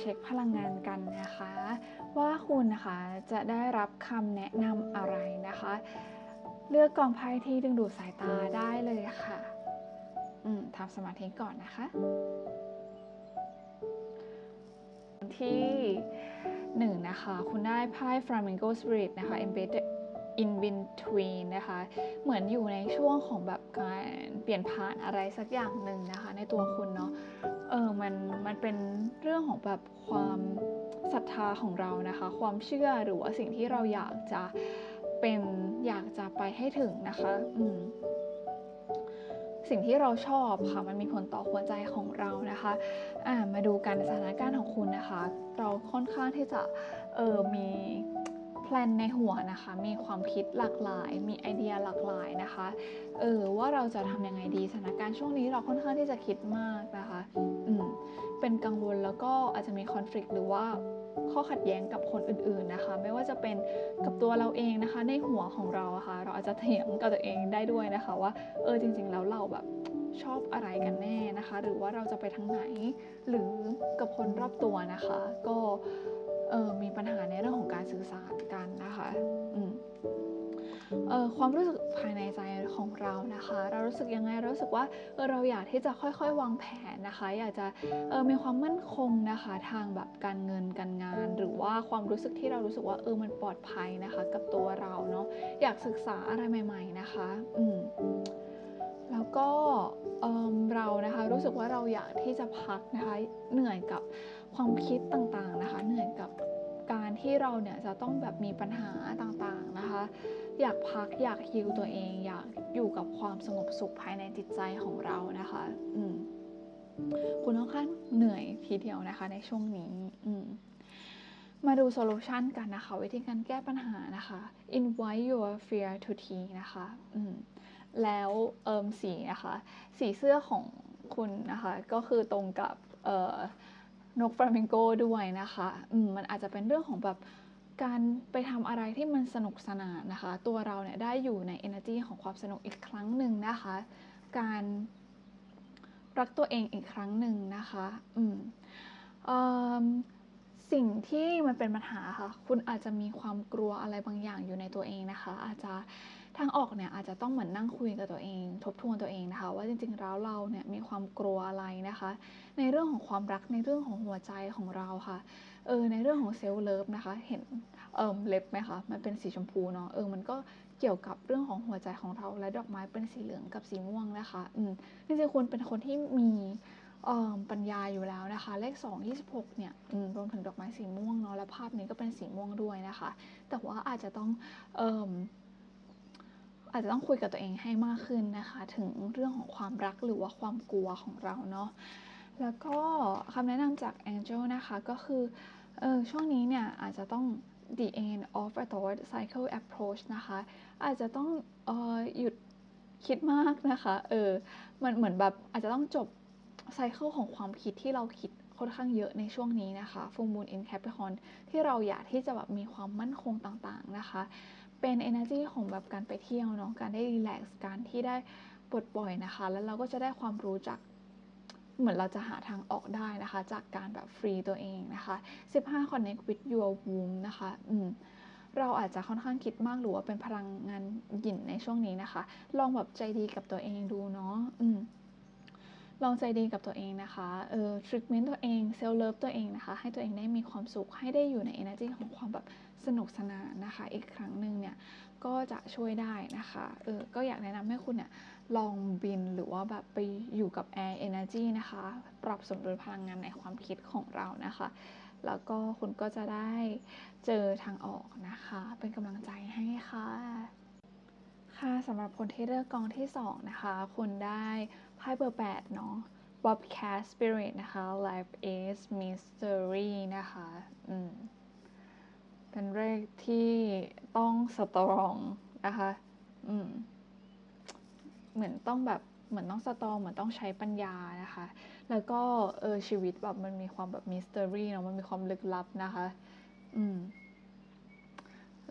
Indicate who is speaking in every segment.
Speaker 1: เช็คพลังงานกันนะคะ ว่าคุณนะคะจะได้รับคำแนะนำอะไรนะคะ เลือกกองไพ่ที่ดึงดูดสายตาได้เลยค่ะอืมทำสมาธิก่อนนะคะ ที่หนึ่งนะคะ คุณได้ไพ่ Flamingo Spirit นะคะ Embedded in between นะคะ เหมือนอยู่ในช่วงของแบบการเปลี่ยนผ่านอะไรสักอย่างหนึ่งนะคะ ในตัวคุณเนาะ เออมันมันเป็นเรื่องของแบบความศรัทธาของเรานะคะ ความเชื่อหรือว่าสิ่งที่เราอยากจะเป็นอยากจะไปให้ถึงนะคะอืมสิ่งที่เราชอบค่ะมันมีผลต่อหัวใจของเรานะคะอ่ามาดูกันสถานการณ์ของคุณนะคะ เราค่อนข้างที่จะเออมีแพลนในหัวนะคะ มีความคิดหลากหลาย มีไอเดียหลากหลายนะคะ เออว่าเราจะทำยังไงดีสถานการณ์ช่วงนี้เราค่อนข้างที่จะคิดมากนะคะ เป็นกังวลแล้วก็อาจจะมีคอน FLICT หรือว่าข้อขัดแย้งกับคนอื่นๆนะคะ ไม่ว่าจะเป็นกับตัวเราเองนะคะ ในหัวของเราอะคะ่ะเราอาจจะเถียงกับตัวเองได้ด้วยนะคะ ว่าเออจริง ๆ แล้วเราแบบชอบอะไรกันแน่นะคะ หรือว่าเราจะไปทางไหน หรือกับคนรอบตัวนะคะ ก็เออมีปัญหาในเรื่องของการสื่อสารกันนะคะ ความรู้สึกภายในใจของเรานะคะ เรารู้สึกยังไงเรารู้สึกว่าเเราอยากที่จะค่อยๆ วางแผนนะคะ อยากจะมีความมั่นคงนะคะ ทางแบบการเงินการงาน หรือว่าความรู้สึกที่เรารู้สึกว่าเออมันปลอดภัยนะคะ กับตัวเราเนาะอยากศึกษาอะไรใหม่ ๆนะคะ อืมแล้วก็เเรานะคะรู้สึกว่าเราอยากที่จะพักนะคะเหนื่อยกับความคิดต่างๆนะคะ เหนื่อยกับการที่เราเนี่ยจะต้องแบบมีปัญหาต่างๆ นะคะ อยากพักอยากฮิวตัวเอง อยากอยู่กับความสงบสุขภายในจิตใจของเรานะคะอืมคุณค่อนข้างเหนื่อยทีเดียวนะคะในช่วงนี้อืมมาดูโซลูชันกันนะคะ วิธีการแก้ปัญหานะคะ invite your fear to tea นะคะอืมแล้วเอิมสีนะคะ สีเสื้อของคุณนะคะ ก็คือตรงกับนกฟลามิงโกด้วยนะคะมมันอาจจะเป็นเรื่องของแบบ การไปทำอะไรที่มันสนุกสนานนะคะ ตัวเราเนี่ยได้อยู่ใน energy ของความสนุกอีกครั้งหนึ่งนะคะ การรักตัวเองอีกครั้งหนึ่งนะคะอืมสิ่งที่มันเป็นปัญหาค่ะ คุณอาจจะมีความกลัวอะไรบางอย่างอยู่ในตัวเองนะคะ อาจจะทางออกเนี่ยอาจจะต้องเหมือนนั่งคุยกับตัวเอง ทบทวนตัวเองนะคะ ว่าจริงๆแล้วเราเนี่ยมีความกลัวอะไรนะคะ ในเรื่องของความรักในเรื่องของหัวใจของเราค่ะ เออในเรื่องของเซลล์เลิฟนะคะ เห็นเอิมเล็บไหมคะ มันเป็นสีชมพูเนาะเออมันก็เกี่ยวกับเรื่องของหัวใจของเราและดอกไม้เป็นสีเหลืองกับสีม่วงนะคะอืมจริงๆคุณเป็นคนที่มีปัญญาอยู่แล้วนะคะ เลข 2 26 เนี่ยรวมถึงดอกไม้สีม่วงเนาะและภาพนี้ก็เป็นสีม่วงด้วยนะคะ แต่ว่าอาจจะต้องออาจจะต้องคุยกับตัวเองให้มากขึ้นนะคะ ถึงเรื่องของความรักหรือว่าความกลัวของเราเนาะแล้วก็คำแนะนำจาก Angel นะคะก็คือ เออช่วงนี้เนี่ยอาจจะต้อง the end of a thought cycle approach นะคะ อาจจะต้องออหยุดคิดมากนะคะเออมันเหมือนแบบอาจจะต้องจบไซเคิลของความคิดที่เราคิดค่อนข้างเยอะในช่วงนี้นะคะ full moon in Capricorn ที่เราอยากที่จะแบบมีความมั่นคงต่างๆนะคะ เป็น energy ของแบบการไปเที่ยวเนาะการได้รีแลกซ์การที่ได้ปลดปล่อยนะคะ แล้วเราก็จะได้ความรู้จาก เหมือนเราจะหาทางออกได้นะคะ จากการแบบฟรีตัวเองนะคะ 15 connect with your womb นะคะอืมเราอาจจะค่อนข้างคิดมากหรือว่าเป็นพลังงานหยินในช่วงนี้นะคะ ลองแบบใจดีกับตัวเองดูเนาะอืมลองใจดีกับตัวเองนะคะ เออทรีทเมนต์ตัวเอง เซลล์เลิฟตัวเองนะคะ ให้ตัวเองได้มีความสุข ให้ได้อยู่ใน energy ของความแบบสนุกสนานนะคะ อีกครั้งหนึ่งเนี่ย ก็จะช่วยได้นะคะเออก็อยากแนะนำให้คุณเนี่ยลองบินหรือว่าแบบไปอยู่กับ Air Energy นะคะ ปรับสมดุลพลังงานในความคิดของเรานะคะ แล้วก็คุณก็จะได้เจอทางออกนะคะ เป็นกำลังใจให้ค่ะค่ะสำหรับคนที่เลือกกองที่ 2 นะคะ คุณได้ไพ่เบอร์ 8 เนาะ Bobcat Spirit นะคะ Life is Mystery นะคะ อืม เป็นเลขที่ต้องสตรองนะคะ อืม เหมือนต้องแบบเหมือนต้องสตองเหมือนต้องใช้ปัญญานะคะ แล้วก็เออชีวิตแบบมันมีความแบบมิสเตอรี่เนาะมันมีความลึกลับนะคะ อืม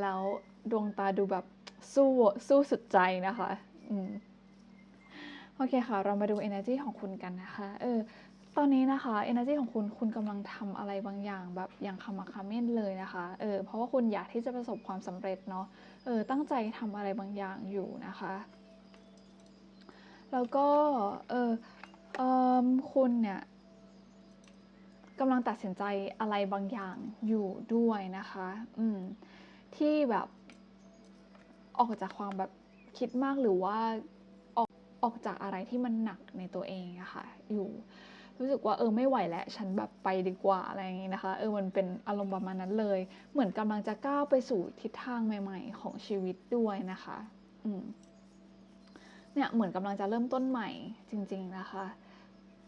Speaker 1: แล้วดวงตาดูแบบสู้สู้สุดใจนะคะ อืม โอเคค่ะ เรามาดู energy ของคุณกันนะคะ เออ ตอนนี้นะคะ energy ของคุณ คุณกำลังทำอะไรบางอย่างแบบอย่างขมักเขม้นเลยนะคะ เออ เพราะว่าคุณอยากที่จะประสบความสำเร็จเนาะ เออ ตั้งใจทำอะไรบางอย่างอยู่นะคะ แล้วก็ เออเออคุณเนี่ยกำลังตัดสินใจอะไรบางอย่างอยู่ด้วยนะคะ อืม ที่แบบออกจากความแบบคิดมากหรือว่าออกออกจากอะไรที่มันหนักในตัวเองอะค่ะ อยู่ รู้สึกว่าเออไม่ไหวแล้วฉันแบบไปดีกว่าอะไรอย่างงี้นะคะเออมันเป็นอารมณ์ประมาณนั้นเลย เหมือนกำลังจะก้าวไปสู่ทิศทางใหม่ ๆ ของชีวิตด้วยนะคะอืมเนี่ยเหมือนกำลังจะเริ่มต้นใหม่จริง ๆนะคะ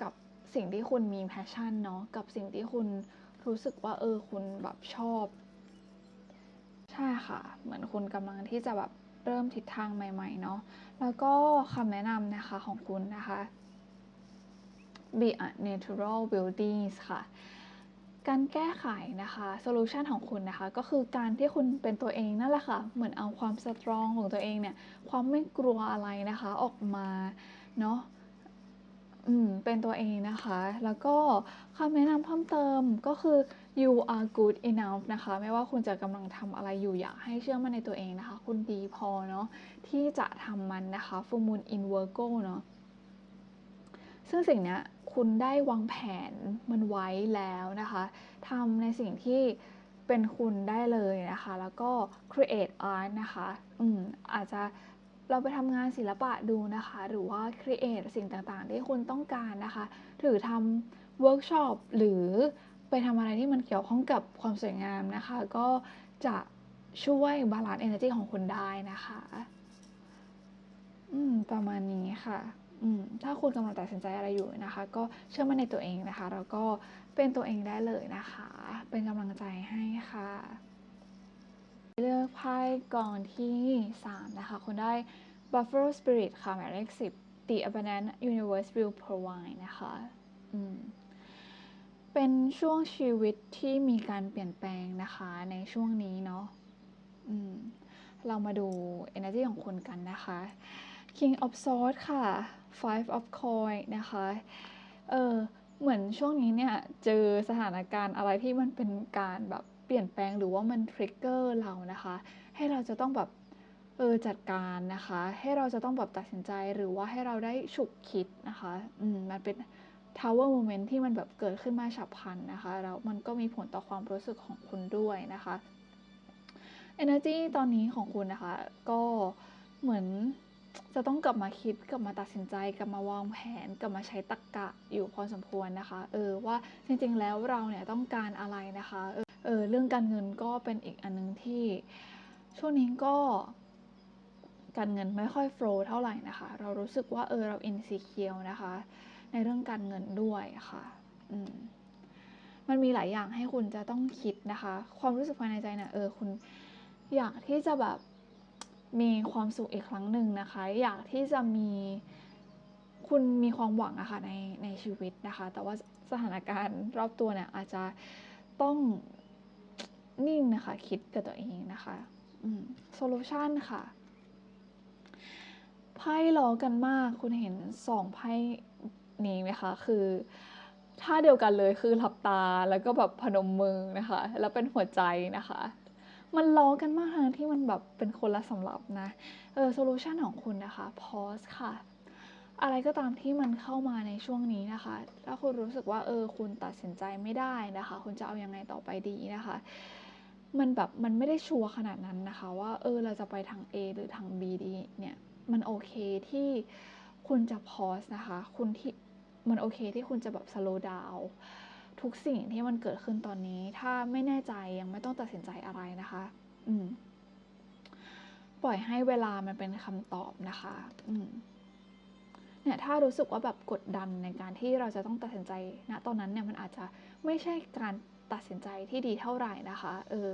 Speaker 1: กับสิ่งที่คุณมีแพชชั่นเนาะกับสิ่งที่คุณรู้สึกว่าเออคุณแบบชอบ ใช่ค่ะ เหมือนคุณกำลังที่จะแบบเริ่มทิศทางใหม่ ๆ เนาะแล้วก็คำแนะนำนะคะของคุณนะคะ be a natural buildings ค่ะ การแก้ไขนะคะโซลูชันของคุณนะคะ ก็คือการที่คุณเป็นตัวเองนั่นแหละค่ะ เหมือนเอาความสตรองของตัวเองเนี่ย ความไม่กลัวอะไรนะคะออกมาเนาะอืม เป็นตัวเองนะคะ แล้วก็คำแนะนำเพิ่มเติมก็คือ you are good enough นะคะ ไม่ว่าคุณจะกำลังทำอะไรอยู่อยากให้เชื่อมั่นในตัวเองนะคะ คุณดีพอเนาะที่จะทำมันนะคะ full moon in Virgo เนาะ ซึ่งสิ่งนี้คุณได้วางแผนมันไว้แล้วนะคะทำในสิ่งที่เป็นคุณได้เลยนะคะ แล้วก็ create art นะคะอืมอาจจะเราไปทำงานศิลปะดูนะคะ หรือว่า create สิ่งต่างๆ ที่คุณต้องการนะคะหรือทำ workshop หรือไปทำอะไรที่มันเกี่ยวข้องกับความสวยงามนะคะ ก็จะช่วยบาลานซ์ energy ของคุณได้นะคะ อืม ประมาณนี้ค่ะ ถ้าคุณกำลังตัดสินใจอะไรอยู่นะคะ ก็เชื่อมั่นในตัวเองนะคะ แล้วก็เป็นตัวเองได้เลยนะคะ เป็นกำลังใจให้ค่ะ เลือกไพ่กองที่ 3 นะคะ คุณได้ Buffalo Spirit ค่ะ หมายเลข 10 The Abundant Universe will provide นะคะอืมเป็นช่วงชีวิตที่มีการเปลี่ยนแปลงนะคะในช่วงนี้เนาะเรามาดู energy ของคุณกันนะคะ King of Swords ค่ะ Five of Coins นะคะ เออเหมือนช่วงนี้เนี่ย เจอสถานการณ์อะไรที่มันเป็นการแบบเปลี่ยนแปลงหรือว่ามันทริกเกอร์เรานะคะ ให้เราจะต้องแบบเออจัดการนะคะ ให้เราจะต้องแบบตัดสินใจหรือว่าให้เราได้ฉุกคิดนะคะอืมมันเป็น Tower Moment ที่มันแบบเกิดขึ้นมาฉับพลันนะคะ แล้วมันก็มีผลต่อความรู้สึกของคุณด้วยนะคะ Energy ตอนนี้ของคุณนะคะ ก็เหมือน จะต้องกลับมาคิดกลับมาตัดสินใจกลับมาวางแผนกลับมาใช้ตรรกะอยู่พอสมควรนะคะ เออว่าจริงๆแล้วเราเนี่ยต้องการอะไรนะคะเออเออเรื่องการเงินก็เป็นอีกอันนึงที่ช่วงนี้ก็การเงินไม่ค่อยโฟล์เท่าไหร่นะคะ เรารู้สึกว่าเออเราอินซีเคียวนะคะ ในเรื่องการเงินด้วยค่ะอืมมันมีหลายอย่างให้คุณจะต้องคิดนะคะ ความรู้สึกภายในใจเนี่ยเออคุณอยากที่จะแบบ มีความสุขอีกครั้งหนึ่งนะคะ อยากที่จะมีคุณมีความหวังอะค่ะในในชีวิตนะคะ แต่ว่าสถานการณ์รอบตัวเนี่ยอาจจะต้องนิ่งนะคะ คิดกับตัวเองนะคะโซลูชันค่ะไพ่ล้อกันมากคุณเห็นสองไพ่นี้ไหมคะคือท่าเดียวกันเลยคือหลับตาแล้วก็แบบพนมมือนะคะ แล้วเป็นหัวใจนะคะ มันล้อกันมากทั้งที่มันแบบเป็นคนละสำหรับนะ เออโซลูชันของคุณนะคะ pause ค่ะ อะไรก็ตามที่มันเข้ามาในช่วงนี้นะคะ ถ้าคุณรู้สึกว่าเออคุณตัดสินใจไม่ได้นะคะ คุณจะเอาอยัางไงต่อไปดีนะคะ มันแบบมันไม่ได้ชัวร์ขนาดนั้นนะคะ ว่าเออเราจะไปทาง A หรือทาง B ดีเนี่ยมันโอเคที่คุณจะ pause นะคะ คุณที่มันโอเคที่คุณจะแบบ slow down ทุกสิ่งที่มันเกิดขึ้นตอนนี้ ถ้าไม่แน่ใจยังไม่ต้องตัดสินใจอะไรนะคะ อืม ปล่อยให้เวลามันเป็นคำตอบนะคะ อืมเนี่ยถ้ารู้สึกว่าแบบกดดันในการที่เราจะต้องตัดสินใจณตอนนั้นเนี่ยมันอาจจะไม่ใช่การตัดสินใจที่ดีเท่าไหร่นะคะ เออ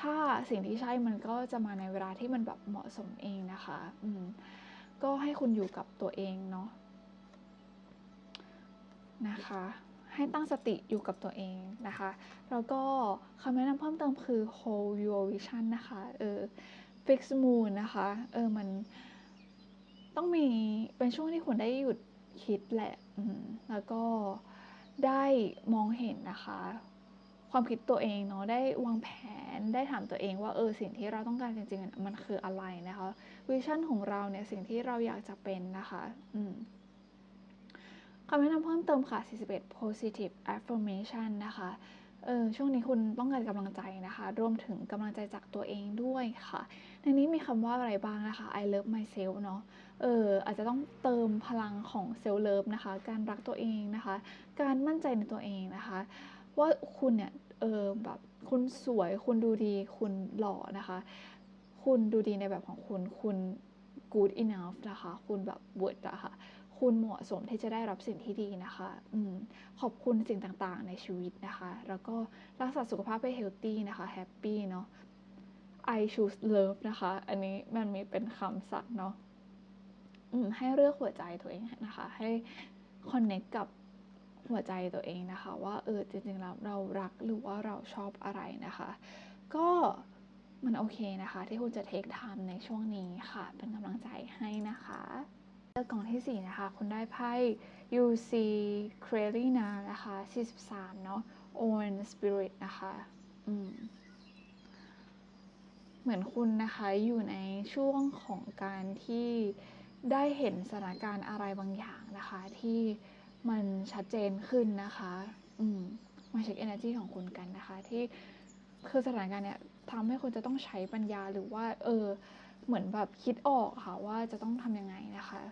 Speaker 1: ถ้าสิ่งที่ใช่มันก็จะมาในเวลาที่มันแบบเหมาะสมเองนะคะ อืม ก็ให้คุณอยู่กับตัวเองเนาะ นะคะ ให้ตั้งสติอยู่กับตัวเองนะคะ แล้วก็คำแนะนำเพิ่มเติมคือ hold your vision นะคะเออ fix moon นะคะเออมันต้องมีเป็นช่วงที่คุณได้หยุดคิดแหละแล้วก็ได้มองเห็นนะคะ ความคิดตัวเองเนาะได้วางแผนได้ถามตัวเองว่าเออสิ่งที่เราต้องการจริงๆมันคืออะไรนะคะวิชั่นของเราเนี่ยสิ่งที่เราอยากจะเป็นนะคะ อืม คำแนะนำเพิ่มเติมค่ะ 41 positive affirmation นะคะเออช่วงนี้คุณต้องการกำลังใจนะคะ รวมถึงกำลังใจจากตัวเองด้วยค่ะ ในนี้มีคำว่าอะไรบ้างนะคะ I love myself เนาะเอออาจจะต้องเติมพลังของ self love นะคะ การรักตัวเองนะคะ การมั่นใจในตัวเองนะคะ ว่าคุณเนี่ยเออแบบคุณสวยคุณดูดีคุณหล่อนะคะ คุณดูดีในแบบของคุณคุณ good enough นะคะ คุณแบบ worth อะค่ะ คุณเหมาะสมที่จะได้รับสิ่งที่ดีนะคะอืมขอบคุณสิ่งต่างๆ ในชีวิตนะคะ แล้วก็รักษาสุขภาพให้ healthy นะคะ happy เนาะ I choose love นะคะ อันนี้มันมีเป็นคำศัพท์เนาะอืมให้เลือกหัวใจตัวเองนะคะ ให้ connect กับหัวใจตัวเองนะคะ ว่าเออจริงๆแล้วเรารักหรือว่าเราชอบอะไรนะคะ ก็มันโอเคนะคะ ที่คุณจะ take time ในช่วงนี้ค่ะ เป็นกำลังใจให้นะคะ เลือกกล่องที่ 4 นะคะ คุณได้ไพ่ UC c r e l i n a นะคะ 43 เนาะ Own Spirit นะคะอืมเหมือนคุณนะคะอยู่ในช่วงของการที่ได้เห็นสถานการณ์อะไรบางอย่างนะคะ ที่มันชัดเจนขึ้นนะคะ อืมมาเช็ค energy ของคุณกันนะคะ ที่คือสถานการณ์เนี่ยทำให้คุณจะต้องใช้ปัญญาหรือว่า เออ เหมือนแบบคิดออกค่ะว่าจะต้องทำยังไงนะคะ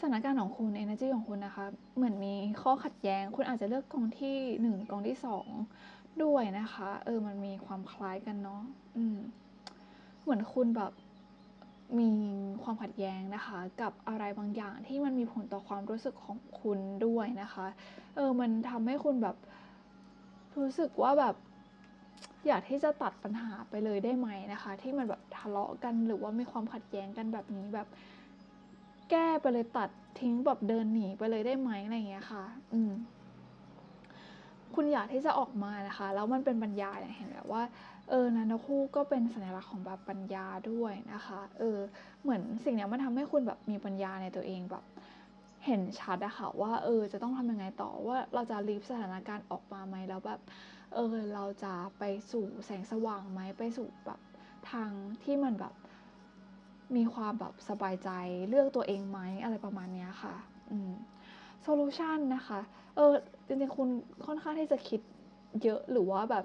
Speaker 1: สถานการณ์ของคุณ energy ของคุณนะคะ เหมือนมีข้อขัดแย้ง คุณอาจจะเลือกกองที่1กองที่2ด้วยนะคะ เออ มันมีความคล้ายกันเนาะอืม เหมือนคุณแบบมีความขัดแย้งนะคะ กับอะไรบางอย่างที่มันมีผลต่อความรู้สึกของคุณด้วยนะคะ เออ มันทำให้คุณแบบรู้สึกว่าแบบอยากที่จะตัดปัญหาไปเลยได้ไหมนะคะ ที่มันแบบทะเลาะกันหรือว่ามีความขัดแย้งกันแบบนี้แบบ แก้ไปเลยตัดทิ้งแบบเดินหนีไปเลยได้ไหมอะไรอย่างเงี้ยค่ะ อืม คุณอยากที่จะออกมานะคะ แล้วมันเป็นปัญญาเนี่ยเห็นแบบว่า เออนันทคู่ก็เป็นสัญลักษณ์ของแบบปัญญาด้วยนะคะ เออ เหมือนสิ่งเนี้ยมันทำให้คุณแบบมีปัญญาในตัวเองแบบเห็นชัดอะค่ะว่าเออจะต้องทำยังไงต่อว่าเราจะลีฟสถานการณ์ออกมาไหมแล้วแบบเออเราจะไปสู่แสงสว่างไหมไปสู่แบบทางที่มันแบบ มีความแบบสบายใจเลือกตัวเองไหมอะไรประมาณนี้ค่ะอืมโซลูชันนะคะ เออจริงๆคุณค่อนข้างที่จะคิดเยอะหรือว่าแบบ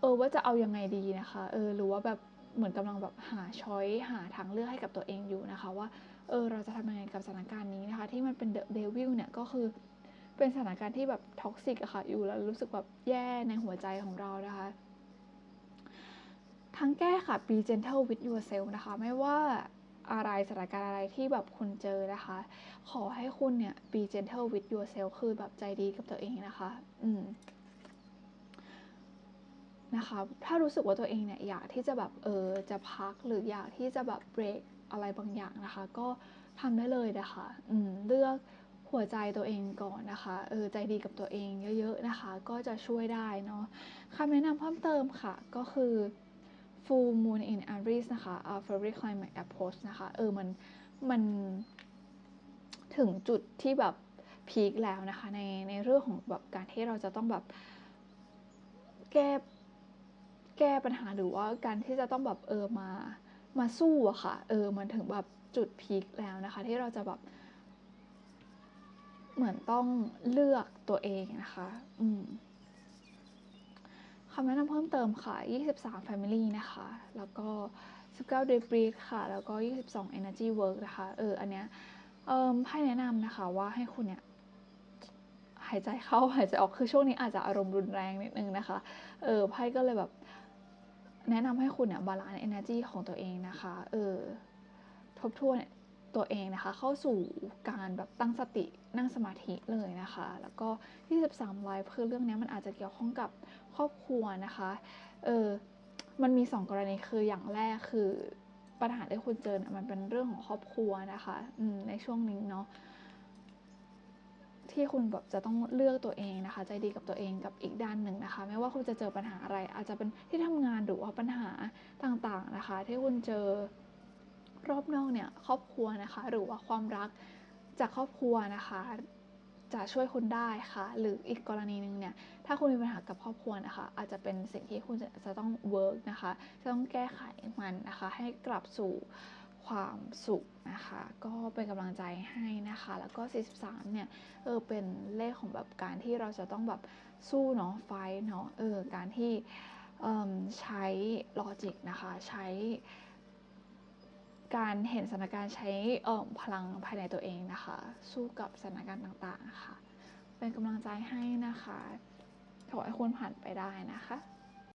Speaker 1: เออว่าจะเอายังไงดีนะคะ เออหรือว่าแบบเหมือนกำลังแบบหาช้อยหาทางเลือกให้กับตัวเองอยู่นะคะ ว่า เออเราจะทำยังไงกับสถานการณ์นี้นะคะ ที่มันเป็นเดอะเดวิลเนี่ยก็คือเป็นสถานการณ์ที่แบบท็อกซิกอะค่ะอยู่แล้วรู้สึกแบบแย่ในหัวใจของเรานะคะ ทั้งแก้ค่ะ be gentle with yourself นะคะ ไม่ว่าอะไรสถานการณ์อะไรที่แบบคุณเจอนะคะ ขอให้คุณเนี่ย be gentle with yourself คือแบบใจดีกับตัวเองนะคะ อืมนะคะ ถ้ารู้สึกว่าตัวเองเนี่ยอยากที่จะแบบเออจะพักหรืออยากที่จะแบบเบรกอะไรบางอย่างนะคะ ก็ทำได้เลยนะคะ อืม เลือกหัวใจตัวเองก่อนนะคะ เออใจดีกับตัวเองเยอะๆนะคะ ก็จะช่วยได้เนาะคำแนะนำเพิ่มเติมค่ะ ก็คือ full moon in Aries นะคะ a fairy climate approach นะคะ เออ มัน มัน ถึงจุดที่แบบพีคแล้วนะคะ ใน ในเรื่องของแบบการที่เราจะต้องแบบ แก้ แก้ปัญหาหรือว่าการที่จะต้องแบบเออมา มาสู้อะค่ะ เออ มันถึงแบบจุดพีคแล้วนะคะ ที่เราจะแบบ เหมือนต้องเลือกตัวเองนะคะ อืม คำแนะนำเพิ่มเติมค่ะ 23 Family นะคะ แล้วก็ 19 Debris ค่ะ แล้วก็ 22 Energy Work นะคะ เออ อันเนี้ยเอ่อไพ่แนะนำนะคะว่าให้คุณเนี่ยหายใจเข้าหายใจออก คือช่วงนี้อาจจะอารมณ์รุนแรงนิดนึงนะคะ เออ ไพ่ก็เลยแบบแนะนำให้คุณเนี่ยบาลานซ์ energy ของตัวเองนะคะ เออ ทบทวน ตัวเองนะคะเข้าสู่การแบบตั้งสตินั่งสมาธิเลยนะคะ แล้วก็23 Life คือเรื่องนี้มันอาจจะเกี่ยวข้องกับครอบครัวนะคะเออมันมี 2 กรณีคืออย่างแรกคือปัญหาที่คุณเจอเนี่ยมันเป็นเรื่องของครอบครัวนะคะในช่วงนี้เนาะที่คุณแบบจะต้องเลือกตัวเองนะคะ ใจดีกับตัวเองกับอีกด้านหนึ่งนะคะ ไม่ว่าคุณจะเจอปัญหาอะไร อาจจะเป็นที่ทำงานหรือว่าปัญหาต่างๆนะคะ ที่คุณเจอ รอบนอกเนี่ยครอบครัวนะคะ หรือว่าความรักจากครอบครัวนะคะ จะช่วยคุณได้ค่ะ หรืออีกกรณีหนึ่งเนี่ยถ้าคุณมีปัญหากับครอบครัวนะคะ อาจจะเป็นสิ่งที่คุณจะจะต้องเวิร์กนะคะจะต้องแก้ไขมันนะคะ ให้กลับสู่ความสุขนะคะ ก็เป็นกำลังใจให้นะคะ แล้วก็ 43 เนี่ยเออเป็นเลขของแบบการที่เราจะต้องแบบสู้เนาะไฟเนาะเออการที่เออใช้ลอจิกนะคะ ใช้ การเห็นสถานการณ์ใช้อ่อพลังภายในตัวเองนะคะ สู้กับสถานการณ์ต่างๆค่ะ เป็นกำลังใจให้นะคะ ขอให้คุณผ่านไปได้นะคะ